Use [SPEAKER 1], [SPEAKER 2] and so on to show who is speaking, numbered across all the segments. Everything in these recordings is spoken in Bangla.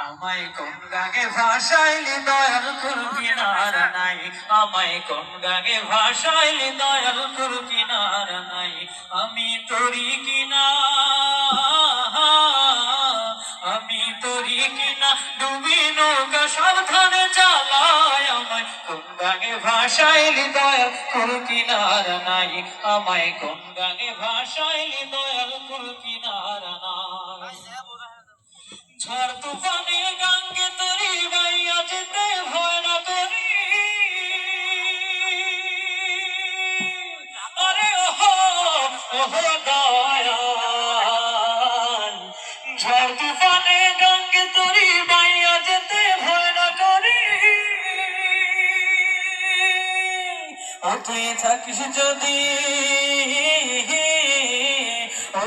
[SPEAKER 1] আমায় কোন গাগে ভাষাইলি দয়াল কুল কিনার নাই। আমায় কোন গাগে ভাষাইলি নাই। আমি তোরি কিনা, আমি তোরি কিনা। ডুবি নৌকা সাবধানে চালায় আমায়। কোন গাগে ভাষাইলি দয়াল কুল কিনার নাই। আমায় কোন গাগে ভাষাইলি দয়াল কুল কিনার নাই ঝড় তুফানে গাঙ্গে তরি বাইয়া যেতে ভয় না করি। আরে ওহো ওহো দয়াল ঝড় তুফানে গাঙ্গে তরি বাইয়া যেতে ভয় তুই থাকিস যদি ও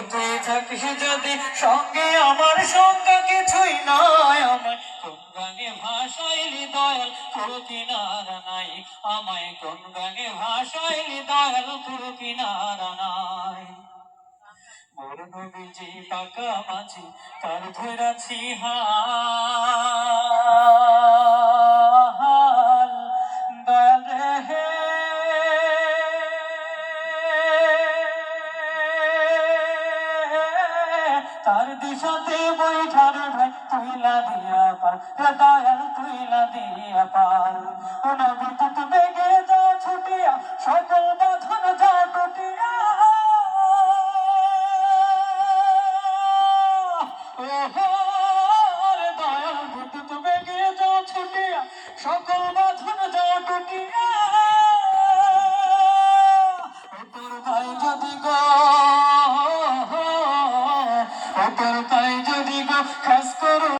[SPEAKER 1] থাকিস যদি, সঙ্গে আমার সঙ্গে কিছুই নয় আমার কোন গানে ভাষাইলি দয়াল, পুরো কিনারা নাই। আমায় কোন গানে ভাষাইলি দয়াল, পুরো কিনারা নাই। মোর নবীজি পাকা মাঝি তার ধরাছি হাল তার দিশাতে বৈঠার ভাই তুইলা দিয়া পার দয়াল তুইলা দিয়া পার। ও নবী বেগে যা ছুটিয়া, সকল বাঁধন যা টুটিয়া। সকল বাঁধন